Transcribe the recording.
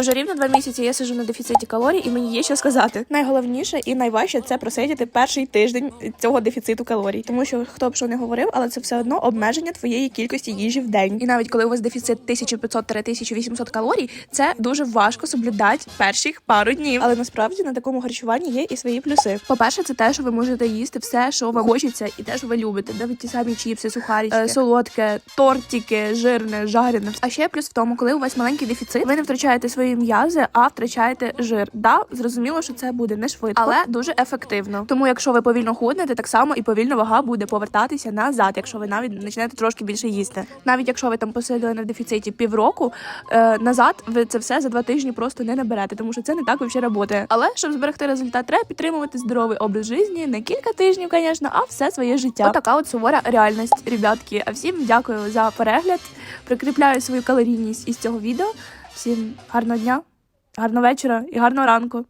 Уже рівно два місяці я сижу на дефіциті калорій, і мені є що сказати. Найголовніше і найважче це просидіти перший тиждень цього дефіциту калорій. Тому що хто б що не говорив, але це все одно обмеження твоєї кількості їжі в день. І навіть коли у вас дефіцит 1500-1800 калорій, це дуже важко соблюдати перших пару днів. Але насправді на такому харчуванні є і свої плюси. По-перше, це те, що ви можете їсти все, що вам хочеться, і те, що ви любите. Навіть ті самі чіпси, сухарі, е, солодке, тортики, жирне, жарене. А ще плюс в тому, коли у вас маленький дефіцит, ви не втрачаєте свої м'язи, а втрачаєте жир. Да, зрозуміло, що це буде не швидко, але дуже ефективно. Тому, якщо ви повільно худнете, так само і повільно вага буде повертатися назад, якщо ви навіть почнете трошки більше їсти. Навіть якщо ви там посиділи на дефіциті півроку, е, назад ви це все за два тижні просто не наберете, тому що це не так взагалі працює. Але щоб зберегти результат, треба підтримувати здоровий образ життя не кілька тижнів, звісно, а все своє життя. Отака от сувора реальність, ребятки. А всім дякую за перегляд. Прикріпляю свою калорійність із цього відео. Всім гарного дня, гарного вечора і гарного ранку.